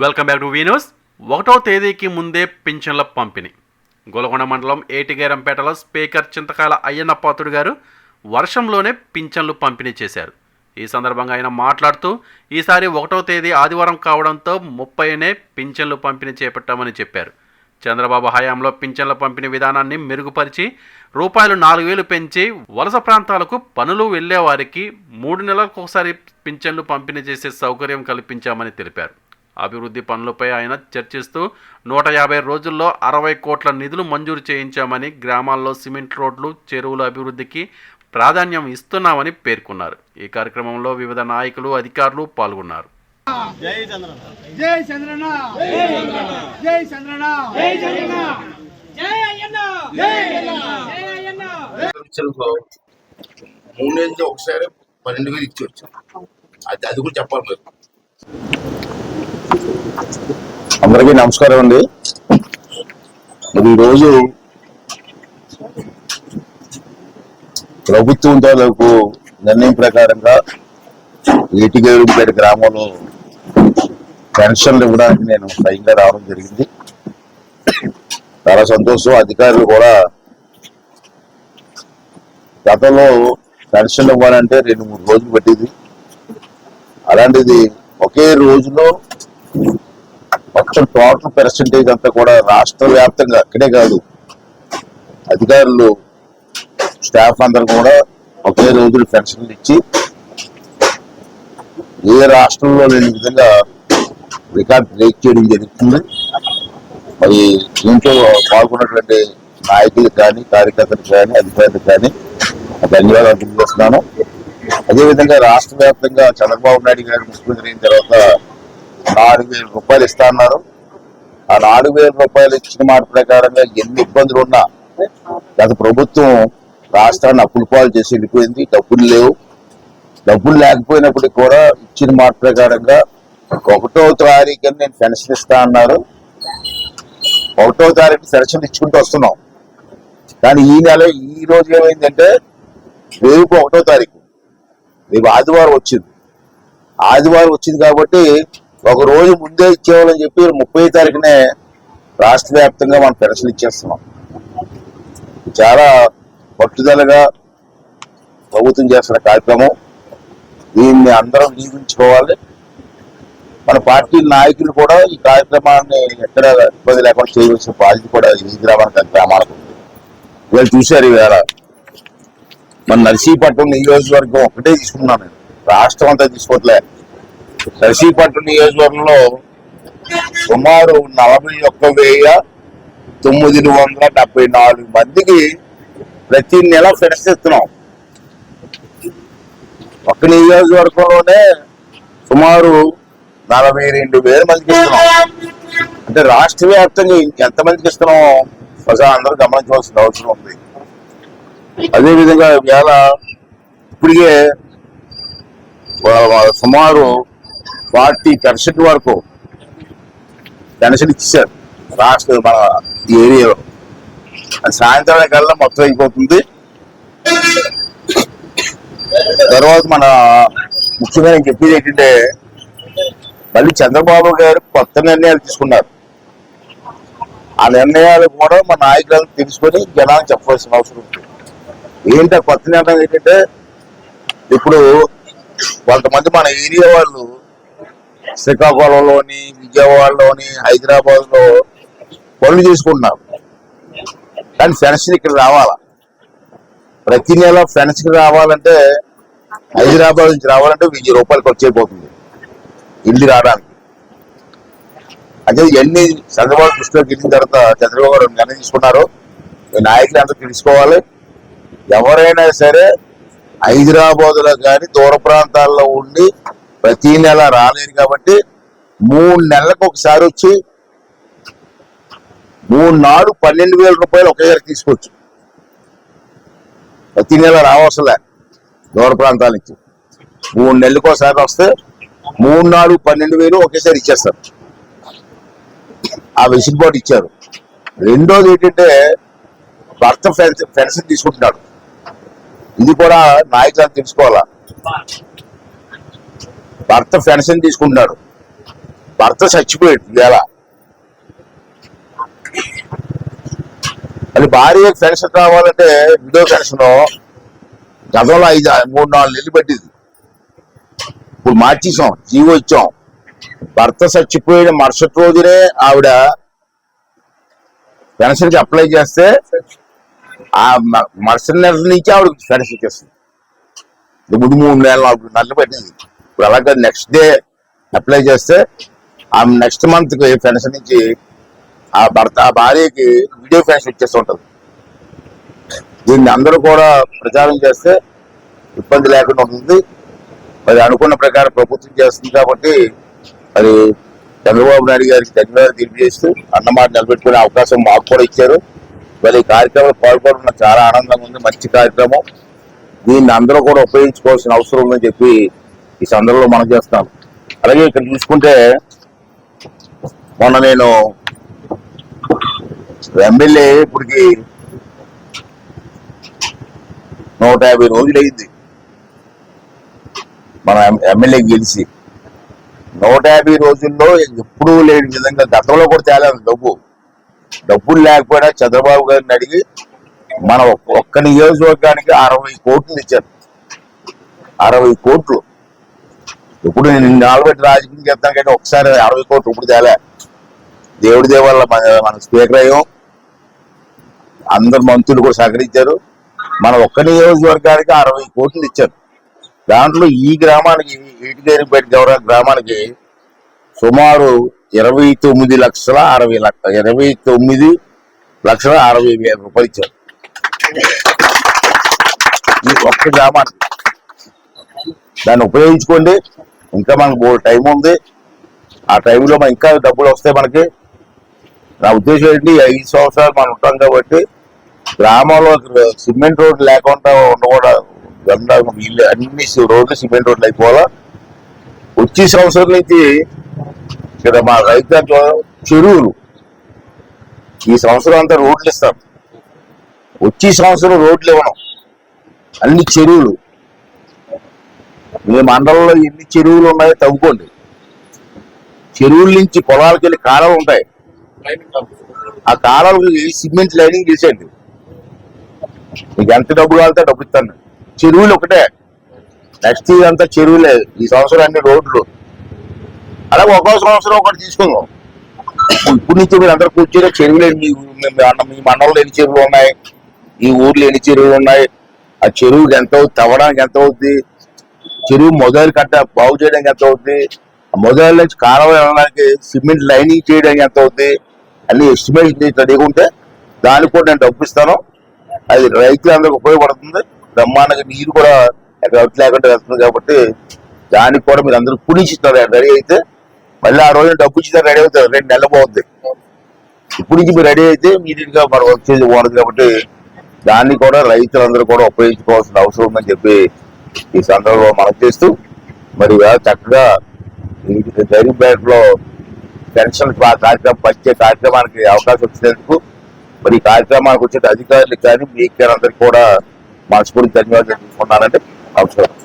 Welcome back to Venus ఒకటో తేదీకి ముందే పింఛన్ల పంపిణీ. గోలకొండ మండలం ఏటిగేరంపేటలో స్పీకర్ చింతకాయల అయ్యన్నపాతుడు గారు వర్షంలోనే పింఛన్లు పంపిణీ చేశారు. ఈ సందర్భంగా ఆయన మాట్లాడుతూ ఈసారి ఒకటో తేదీ ఆదివారం కావడంతో ముప్పైనే పింఛన్లు పంపిణీ చేపట్టామని చెప్పారు. చంద్రబాబు హయాంలో పింఛన్ల పంపిణీ విధానాన్ని మెరుగుపరిచి రూపాయలు నాలుగు వేలు పెంచి వలస ప్రాంతాలకు పనులు వెళ్ళే వారికి మూడు నెలలకు ఒకసారి పింఛన్లు పంపిణీ చేసే సౌకర్యం కల్పించామని తెలిపారు. అభివృద్ధి పనులపై ఆయన చర్చిస్తూ నూట యాభై రోజుల్లో అరవై కోట్ల నిధులు మంజూరు చేయించామని గ్రామాల్లో సిమెంట్ రోడ్లు చెరువుల అభివృద్ధికి ప్రాధాన్యం ఇస్తున్నామని పేర్కొన్నారు. ఈ కార్యక్రమంలో వివిధ నాయకులు అధికారులు పాల్గొన్నారు. జై చంద్రన్న జై చంద్రన్న జై చంద్రన్న జై చంద్రన్న జై అయ్యన్న జై అయ్యన్న జై అయ్యన్న విషయంలో మూడు నెలలు ఒకసారి పన్నెండు వేలు ఇచ్చి వచ్చాం. అది అది కూడా చెప్పాలి మీరు. అందరికీ నమస్కారం అండి. మరి ఈరోజు ప్రభుత్వం తాలూకు నిర్ణయం ప్రకారంగా ఏటిగేడుపేట గ్రామంలో పెన్షన్లు ఇవ్వడానికి నేను స్వయంగా రావడం జరిగింది. చాలా సంతోషం. అధికారులు కూడా గతంలో పెన్షన్ ఇవ్వాలంటే రెండు మూడు రోజులు పట్టేది. అలాంటిది ఒకే రోజులో మొత్తం టోటల్ పర్సంటేజ్ అంతా కూడా రాష్ట్ర వ్యాప్తంగా అక్కడే కాదు. అధికారులు స్టాఫ్ అందరు కూడా ఒకే రోజులు పెన్షన్లు ఇచ్చి ఏ రాష్ట్రంలో లేని విధంగా రికార్డ్ బ్రేక్ చేయడం జరుగుతుంది. మరి దీంట్లో పాల్గొన్నటువంటి నాయకులు కానీ కార్యకర్తలు కానీ అధికారులకు కానీ ధన్యవాదాలు తెలియజేస్తున్నాను. అదేవిధంగా రాష్ట్ర వ్యాప్తంగా చంద్రబాబు నాయుడు గారు ముఖ్యమంత్రి అయిన తర్వాత నాలుగు వేల రూపాయలు ఇస్తా అన్నారు ఆ నాలుగు వేల రూపాయలు ఇచ్చిన మాట ప్రకారంగా ఎన్ని ఇబ్బందులు ఉన్నా గత ప్రభుత్వం రాష్ట్రాన్ని అప్పుల పాలు చేసి వెళ్ళిపోయింది. డబ్బులు లేవు. డబ్బులు లేకపోయినప్పటికీ కూడా ఇచ్చిన మాట ప్రకారంగా ఒకటో తారీఖు నేను పెన్షన్ ఇస్తా అన్నారు ఒకటో తారీఖు పెన్షన్ ఇచ్చుకుంటూ వస్తున్నాం. కానీ ఈ నెల ఈ రోజు ఏమైందంటే రేపు ఒకటో తారీఖు. రేపు ఆదివారం వచ్చింది. ఆదివారం వచ్చింది కాబట్టి ఒక రోజు ముందే ఇచ్చేవాళ్ళని చెప్పి ముప్పై తారీఖునే రాష్ట్ర వ్యాప్తంగా మనం పెన్షన్ ఇచ్చేస్తున్నాం. చాలా పట్టుదలగా ప్రభుత్వం చేస్తున్న కార్యక్రమం. దీన్ని అందరం జీవించుకోవాలి మన పార్టీ నాయకులు కూడా ఈ కార్యక్రమాన్ని ఎక్కడ ఇబ్బంది లేకుండా చేయవలసిన బాధ్యత కూడా ఈ గ్రామానికి గ్రామాలకు ఉంది. వీళ్ళు చూశారు ఇవాళ మన నర్సీపట్నం నియోజకవర్గం ఒకటే తీసుకున్నాను నేను రాష్ట్రం అంతా తీసుకోవట్లేదు నర్సీపట్నం నియోజకవర్గంలో సుమారు నలభై ఒక్క వెయ్యి తొమ్మిది వందల డెబ్బై నాలుగు మందికి ప్రతి నెల పెన్షన్ ఇస్తున్నాం. ఒక నియోజకవర్గంలోనే సుమారు నలభై రెండు వేల మందికి ఇస్తున్నాం. అంటే రాష్ట్ర వ్యాప్తంగా ఎంతమందికి ఇస్తున్నాం? ప్రజా అందరూ గమనించవలసిన అవసరం ఉంది. అదేవిధంగా ఇవాళ ఇప్పటికే సుమారు ఫార్టీ పర్సెంట్ వరకు పెన్షన్ ఇచ్చారు రాష్ట్ర మన ఏరియాలో. అది సాయంత్రం కల్లా మొత్తం అయిపోతుంది. తర్వాత మన ముఖ్యంగా నేను చెప్పేది ఏంటంటే మళ్ళీ చంద్రబాబు గారు కొత్త నిర్ణయాలు తీసుకున్నారు. ఆ నిర్ణయాలు కూడా మన నాయకులను తెలుసుకొని జనానికి చెప్పవలసిన అవసరం ఉంది. ఏంటి కొత్త నిర్ణయం ఏంటంటే ఇప్పుడు కొంతమంది మన ఏరియా వాళ్ళు శ్రీకాకుళంలోని విజయవాడలోని హైదరాబాద్లో పనులు చేసుకుంటున్నారు కానీ పెన్షన్ ఇక్కడ రావాలా? ప్రతి నెల పెన్షన్ రావాలంటే హైదరాబాద్ నుంచి రావాలంటే వెయ్యి రూపాయలు ఖర్చు అయిపోతుంది. ఇల్లు రావడానికి. అంటే ఇవన్నీ చంద్రబాబు దృష్టిలోకి వెళ్ళిన తర్వాత చంద్రబాబు గారు నిర్ణయం తీసుకున్నారు. నాయకులు అందరూ తెలుసుకోవాలి. ఎవరైనా సరే హైదరాబాద్లో కానీ దూర ప్రాంతాల్లో ఉండి ప్రతి నెల రాలేరు కాబట్టి మూడు నెలలకు ఒకసారి వచ్చి మూడు నాడు పన్నెండు వేల రూపాయలు ఒకేసారి తీసుకోవచ్చు. ప్రతి నెల రావసలే దూర ప్రాంతాల నుంచి. మూడు నెలలకు ఒకసారి వస్తే మూడు నాలుగు పన్నెండు వేలు ఒకేసారి ఇచ్చేస్తారు. ఆ వెసులుబాటు ఇచ్చారు. రెండోది ఏంటంటే భర్త పెన్షన్ పెన్షన్ తీసుకుంటున్నాడు. ఇది కూడా నాయకులు తెలుసుకోవాలా? భర్త పెన్షన్ తీసుకుంటున్నాడు. భర్త చచ్చిపోయాడు ఇవాళ. అది భార్య పెన్షన్ కావాలంటే విడో పెన్షన్ గతంలో ఐదు మూడు నాలుగు నెలలు పట్టింది. ఇప్పుడు మార్చేసాం జీవో ఇచ్చాం. భర్త చచ్చిపోయిన మరుసటి రోజునే ఆవిడ పెన్షన్కి అప్లై చేస్తే ఆ మరుసటి నెల నుంచి ఆవిడ పెన్షన్ ఇచ్చేస్తుంది ఇప్పుడు మూడు నెలలు నాలుగు నెలలు పట్టింది. ఇప్పుడు అలాగే నెక్స్ట్ డే అప్లై చేస్తే ఆ నెక్స్ట్ మంత్కి పెన్షన్ నుంచి ఆ భర్త ఆ భార్యకి వీడియో పెన్షన్ ఇచ్చేస్తుంటది దీన్ని అందరూ కూడా ప్రచారం చేస్తే ఇబ్బంది లేకుండా ఉంటుంది. మరి అనుకున్న ప్రకారం ప్రభుత్వం చేస్తుంది కాబట్టి మరి చంద్రబాబు నాయుడు గారికి ధన్యవాదాలు తెలియజేస్తూ అన్నమాట నిలబెట్టుకునే అవకాశం మాకు కూడా ఇచ్చారు. మరి ఈ కార్యక్రమంలో పాల్గొనడం చాలా ఆనందంగా ఉంది. మంచి కార్యక్రమం. దీన్ని అందరూ కూడా ఉపయోగించుకోవాల్సిన అవసరం ఉందని చెప్పి ఈ సందర్భంలో మనం చేస్తాం. అలాగే ఇక్కడ చూసుకుంటే మొన్న నేను ఎమ్మెల్యే ఇప్పటికి నూట యాభై రోజులు అయింది మన ఎమ్మెల్యే గెలిచి. నూట యాభై రోజుల్లో ఎప్పుడూ లేని విధంగా గతంలో కూడా తేలేదు డబ్బు. డబ్బులు లేకపోయినా చంద్రబాబు గారిని అడిగి మన ఒక్క నియోజకవర్గానికి అరవై కోట్లు ఇచ్చారు. అరవై కోట్లు. ఇప్పుడు నేను నాలుగు రాజకీయం చేస్తాను కంటే ఒకసారి అరవై కోట్లు ఇప్పుడు తేలే. దేవుడి దేవాల మన మన స్పీకర్ అయ్యాం. అందరు మంత్రులు కూడా సహకరించారు. మన ఒక్క నియోజకవర్గానికి అరవై కోట్లు ఇచ్చారు. దాంట్లో ఈ గ్రామానికి ఈటిదేరిపేట గౌరవ గ్రామానికి సుమారు ఇరవై తొమ్మిది లక్షల అరవై లక్ష ఇరవై తొమ్మిది లక్షల అరవై వేల రూపాయలు ఇచ్చారు. ఈ ఒక్క గ్రామానికి. దాన్ని ఉపయోగించుకోండి. ఇంకా మనకు బోల్ టైం ఉంది. ఆ టైంలో మన ఇంకా డబ్బులు వస్తాయి మనకి నా ఉద్దేశం ఏంటి? ఐదు సంవత్సరాలు మనం ఉంటాం కాబట్టి గ్రామంలో సిమెంట్ రోడ్లు లేకుండా ఉండకూడదు. వీళ్ళు అన్ని రోడ్లు సిమెంట్ రోడ్లు అయిపోవాలా? వచ్చే సంవత్సరం నుంచి ఇక్కడ మా రైతులకు చెరువులు. ఈ సంవత్సరం అంతా రోడ్లు ఇస్తాం. వచ్చే సంవత్సరం రోడ్లు ఇవ్వడం అన్ని చెరువులు. మీ మండలంలో ఎన్ని చెరువులు ఉన్నాయో తవ్వుకోండి. చెరువుల నుంచి పొలాలకు వెళ్ళి కాలువలు ఉంటాయి. ఆ కాలువలకు సిమెంట్ లైనింగ్ చేసేయండి. మీకు ఎంత డబ్బు కావాలంటే డబ్బు ఇస్తాను. చెరువులు ఒకటే. నెక్స్ట్ ఇదంతా అంతా చెరువులే. ఈ సంవత్సరం అన్ని రోడ్లు. అలాగే ఒక్కో సంవత్సరం ఒకటి తీసుకుందాం. ఇప్పుడు నుంచి మీరు అందరు కూర్చొని చెరువులు మీ- మీ మండలంలో ఎన్ని చెరువులు ఉన్నాయి? ఈ ఊర్లో ఎన్ని చెరువులు ఉన్నాయి? ఆ చెరువుకి ఎంత అవుతుంది? తవ్వడానికి ఎంత అవుద్ది చెరువు మొదలు కట్ట బాగు చేయడానికి ఎంత అవుతుంది ఆ మొదలు నుంచి కాలువ వెళ్ళడానికి సిమెంట్ లైనింగ్ చేయడానికి ఎంత అవుతుంది అన్ని ఎస్టిమేట్ రెడీగా ఉంటే దానికి కూడా నేను డబ్బు ఇస్తాను. అది రైతులందరికి ఉపయోగపడుతుంది. బ్రహ్మాండంగా నీరు కూడా ఎక్కడ లేకుండా వెళ్తుంది కాబట్టి దానికి కూడా మీరు అందరూ పుణిస్తారు రెడీ అయితే మళ్ళీ ఆ రోజు డబ్బు ఇచ్చిన రెడీ అవుతారు. రెండు నెలలు పోతుంది. ఇప్పుడు నుంచి మీరు రెడీ అయితే మీడియట్గా మనం వచ్చేది పోనదు కాబట్టి దాన్ని కూడా రైతులందరూ కూడా ఉపయోగించుకోవాల్సిన అవసరం ఉందని చెప్పి ఈ సందర్భంలో మనం చేస్తూ మరి చక్కగా ఈ గరీబ్పేటలో పెన్షన్ కార్యక్రమం వచ్చే కార్యక్రమానికి అవకాశం వచ్చినందుకు మరి ఈ కార్యక్రమానికి వచ్చే అధికారులకు కానీ మీకు అందరికి కూడా మనస్ఫూర్తి ధన్యవాదాలు తెలుసుకున్నానంటే అవసరం